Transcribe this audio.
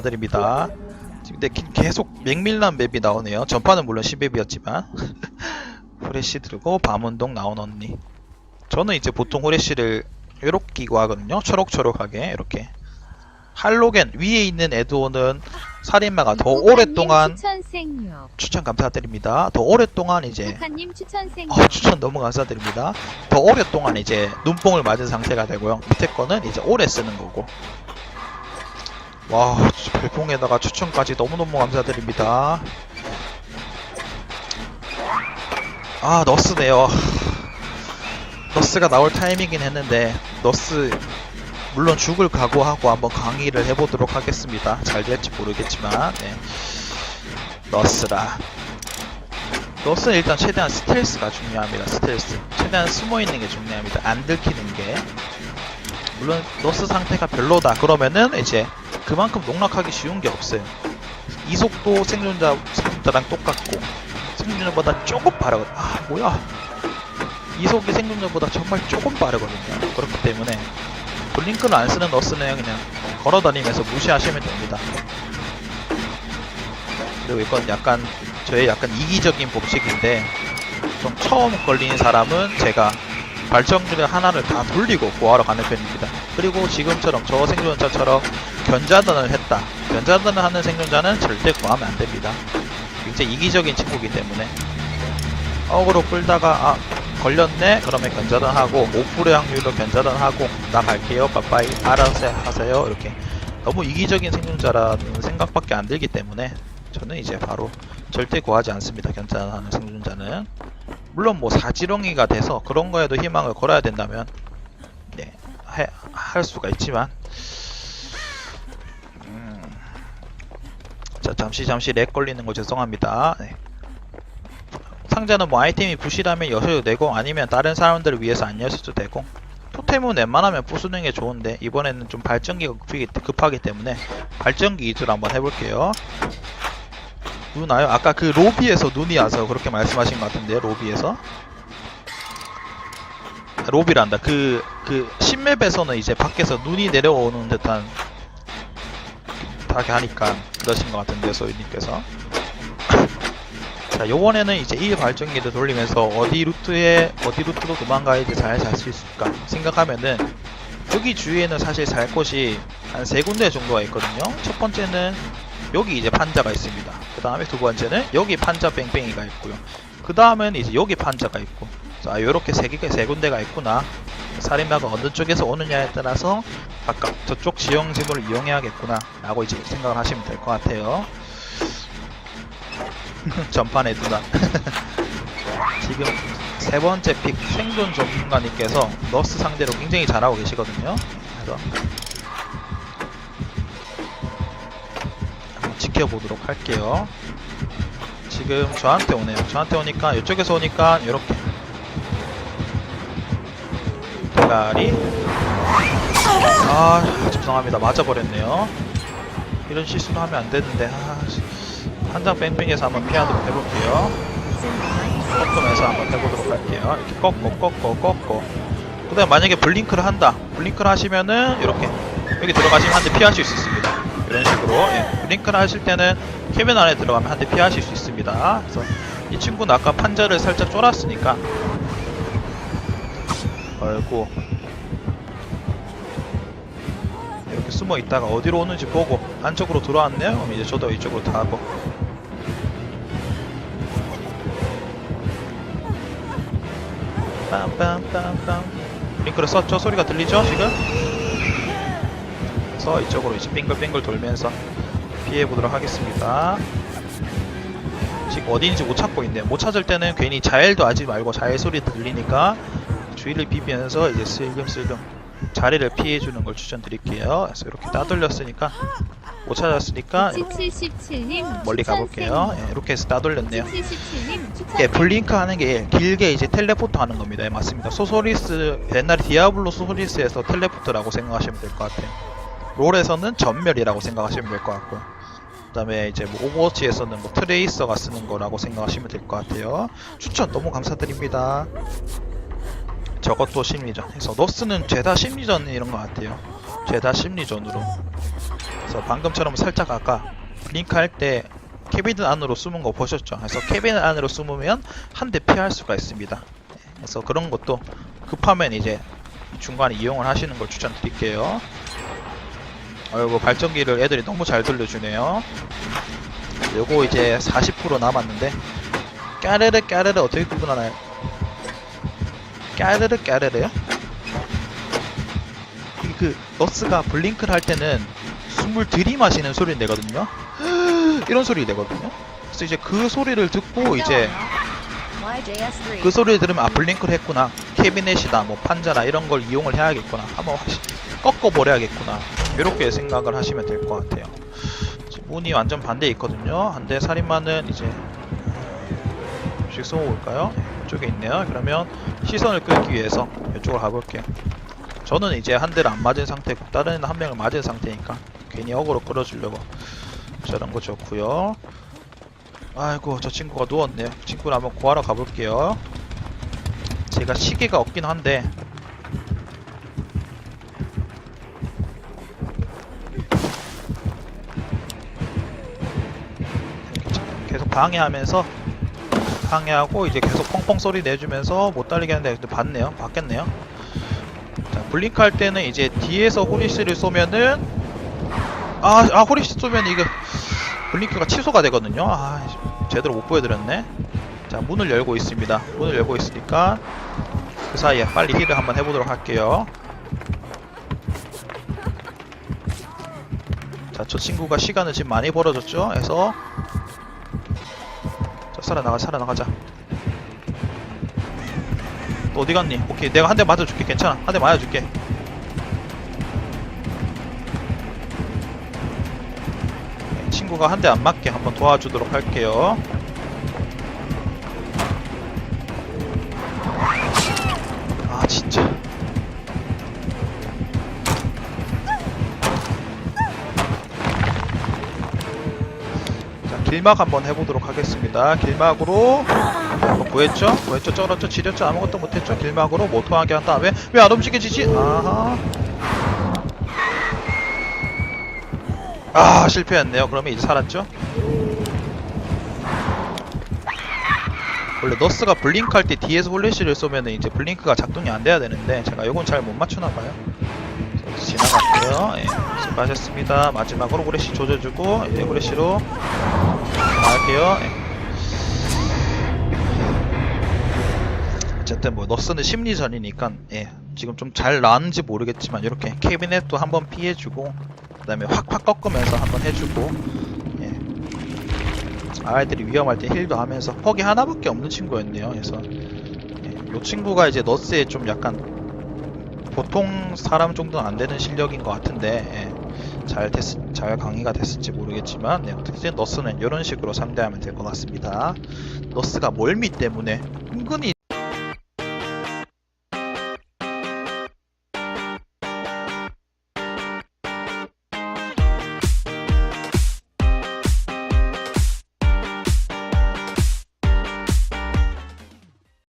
감사드립니다. 지금 근데 기- 계속 맹밀난 맵이 나오네요. 전판은 물론 10맵이었지만 후레쉬 들고 밤운동 나온 언니. 저는 이제 보통 후레쉬를 이렇게 끼고 하거든요. 초록초록하게 이렇게. 할로겐 위에 있는 에드온은 살인마가 더 오랫동안 추천 감사드립니다. 더 오랫동안 이제. 어, 추천 너무 감사드립니다. 더 오랫동안 이제 눈뽕을 맞은 상태가 되고요. 밑에 거는 이제 오래 쓰는 거고. 와, 진짜 별풍에다가 추천까지 너무너무 감사드립니다. 아, 너스네요. 너스가 나올 타이밍이긴 했는데, 너스, 물론 죽을 각오하고 한번 강의를 해보도록 하겠습니다. 잘 될지 모르겠지만, 네. 너스라. 너스는 일단 최대한 스텔스가 중요합니다. 스텔스. 최대한 숨어 있는 게 중요합니다. 안 들키는 게. 물론 너스 상태가 별로다. 그러면은 이제 그만큼 농락하기 쉬운 게 없어요. 이속도 생존자 생존자랑 똑같고 생존자보다 조금 빠르거든. 아 뭐야? 이속이 생존자보다 정말 조금 빠르거든요. 그렇기 때문에 블링크를 안 쓰는 너스는 그냥 걸어다니면서 무시하시면 됩니다. 그리고 이건 약간 저의 약간 이기적인 법칙인데 좀 처음 걸린 사람은 제가 발전기를 하나를 다 돌리고 구하러 가는 편입니다. 그리고 지금처럼 저 생존자처럼 견자단을 했다. 견자단을 하는 생존자는 절대 구하면 안 됩니다. 굉장히 이기적인 친구이기 때문에. 어그로 끌다가 아 걸렸네? 그러면 견자단하고 5%의 확률로 견자단하고 나 갈게요. 빠빠이. 알아서 하세요. 이렇게. 너무 이기적인 생존자라는 생각밖에 안 들기 때문에 저는 이제 바로 절대 구하지 않습니다. 견자하는 생존자는. 물론 뭐 사지렁이가 돼서 그런 거에도 희망을 걸어야 된다면 네, 해, 할 수가 있지만 자 잠시 잠시 렉 걸리는 거 죄송합니다. 네. 상자는 뭐 아이템이 부실하면 여셔도 되고 아니면 다른 사람들을 위해서 안 여셔도 되고 토템은 웬만하면 부수는 게 좋은데 이번에는 좀 발전기가 급하기, 급하기 때문에 발전기 위주로 한번 해볼게요. 눈 와요? 아까 그 로비에서 눈이 와서 그렇게 말씀하신 것 같은데요, 로비에서? 아, 로비란다. 그, 그, 신맵에서는 이제 밖에서 눈이 내려오는 듯한, 하게 하니까 그러신 것 같은데요, 소희님께서. 자, 요번에는 이제 이 발전기를 돌리면서 어디 루트에, 어디 루트로 도망가야지 잘 잘 수 있을까 생각하면은, 여기 주위에는 사실 살 곳이 한 세 군데 정도가 있거든요. 첫 번째는 여기 이제 판자가 있습니다. 그 다음에 두 번째는 여기 판자 뺑뺑이가 있고요. 그 다음엔 이제 여기 판자가 있고. 자, 요렇게 세 개, 세 군데가 있구나. 살인마가 어느 쪽에서 오느냐에 따라서 각각 저쪽 지형 지도를 이용해야겠구나. 라고 이제 생각을 하시면 될 것 같아요. 전판의 누나. 지금 세 번째 픽 생존 전문가님께서 너스 상대로 굉장히 잘하고 계시거든요. 그래서 한번 지켜보도록 할게요. 지금 저한테 오네요. 저한테 오니까 이쪽에서 오니까 이렇게 대가리 아 죄송합니다 맞아버렸네요. 이런 실수는 하면 안 되는데 아, 한장 뺑뺑이에서 한번 피하도록 해볼게요. 꺾으면서 한번 해보도록 할게요. 이렇게 꺾고 꺾고 꺾고 그 다음에 만약에 블링크를 한다. 블링크를 하시면은 이렇게 여기 들어가시면 한 대 피하실 수 있습니다. 이런 식으로 예. 블링크를 하실 때는 캐빈 안에 들어가면 한 대 피하실 수 있습니다. 그래서 이 친구는 아까 판자를 살짝 쫄았으니까 걸고 이렇게 숨어 있다가 어디로 오는지 보고 안쪽으로 들어왔네요. 그럼 이제 저도 이쪽으로 타고 빰빰빰빰 링크를 썼죠? 소리가 들리죠? 지금? 그래서 이쪽으로 이제 빙글빙글 돌면서 피해보도록 하겠습니다 지금 어디인지 못 찾고 있네요 못 찾을 때는 괜히 자일도 하지 말고 자일 소리 들리니까 주위를 비비면서 이제 슬금슬금 자리를 피해주는 걸 추천드릴게요 그래서 이렇게 따돌렸으니까 못 찾았으니까 이렇게 7777님 멀리 가볼게요 예, 이렇게 해서 따돌렸네요 7777님 추천 예, 블링크 하는 게 길게 이제 텔레포트 하는 겁니다. 예, 맞습니다. 소소리스, 옛날에 디아블로 소소리스에서 텔레포트라고 생각하시면 될 것 같아요. 롤에서는 전멸이라고 생각하시면 될 것 같고요. 그 다음에 이제 뭐 오버워치에서는 뭐 트레이서가 쓰는 거라고 생각하시면 될 것 같아요. 추천 너무 감사드립니다. 저것도 심리전. 그래서 너스는 죄다 심리전 이런 것 같아요. 죄다 심리전으로. 그래서 방금처럼 살짝 아까 링크 할때 캐비닛 안으로 숨은 거 보셨죠? 그래서 캐비닛 안으로 숨으면 한 대 피할 수가 있습니다. 예, 그래서 그런 것도 급하면 이제 중간에 이용을 하시는 걸 추천드릴게요. 아이고 발전기를 애들이 너무 잘 돌려주네요. 요거 이제 40% 남았는데 까르르 까르르 어떻게 구분하나요? 까르르 까르르요? 이그 너스가 블링크를 할 때는 숨을 들이마시는 소리를 내거든요. 이런 소리 내거든요. 그래서 이제 그 소리를 듣고 이제 YJS3 그 소리를 들으면 아 블링크를 했구나 캐비넷이다 뭐 판자나 이런 걸 이용을 해야겠구나 한번 꺾어버려야겠구나 이렇게 생각을 하시면 될 것 같아요 문이 완전 반대에 있거든요 한대 살인마는 이제 씩 쏘아볼까요? 네, 이쪽에 있네요. 그러면 시선을 끌기 위해서 이쪽으로 가볼게요. 저는 이제 한 대를 안 맞은 상태고 다른 한 명을 맞은 상태니까 괜히 어그로 끌어주려고 저런 거 좋고요. 아이고 저 친구가 누웠네요. 친구를 한번 구하러 가볼게요. 제가 시계가 없긴 한데. 계속 방해하면서 방해하고 이제 계속 펑펑 소리 내주면서 못 달리게 하는데 봤네요. 봤겠네요. 자 블링크 할 때는 이제 뒤에서 호리스를 쏘면은 아, 아 호리스 쏘면 이거 블링크가 취소가 되거든요. 아 제대로 못 보여드렸네. 자 문을 열고 있습니다. 문을 열고 있으니까 그 사이에 빨리 힐을 한번 해보도록 할게요. 자 저 친구가 시간을 지금 많이 벌어줬죠? 해서 자 살아나가 살아나가자. 너 어디 갔니? 오케이 내가 한 대 맞아줄게. 괜찮아. 한 대 맞아줄게. 네, 친구가 한 대 안 맞게 한번 도와주도록 할게요 길막 한번 해보도록 하겠습니다. 길막으로 구했죠? 구했죠? 쩔었죠? 지렸죠? 아무것도 못했죠? 길막으로 모토하게 한 다음에 왜 안 움직여지지? 아하. 아 실패했네요. 그러면 이제 살았죠? 원래 너스가 블링크 할 때 뒤에서 홀리시를 쏘면은 이제 블링크가 작동이 안 돼야 되는데 제가 요건 잘 못 맞추나 봐요. 지나갈게요. 예, 수고하셨습니다. 마지막으로 후레쉬 조져주고 예, 후레쉬로 나갈게요 예. 어쨌든 뭐 너스는 심리전이니까 예, 지금 좀 잘 나왔는지 모르겠지만 이렇게 캐비넷도 한번 피해주고 그 다음에 확확 꺾으면서 한번 해주고 예. 아이들이 위험할 때 힐도 하면서 퍽이 하나밖에 없는 친구였네요 그래서 예, 이 친구가 이제 너스에 좀 약간 보통 사람 정도는 안 되는 실력인 것 같은데 예, 잘 됐, 잘 강의가 됐을지 모르겠지만 네, 어떻게든 너스는 이런 식으로 상대하면 될 것 같습니다. 너스가 멀미 때문에 은근히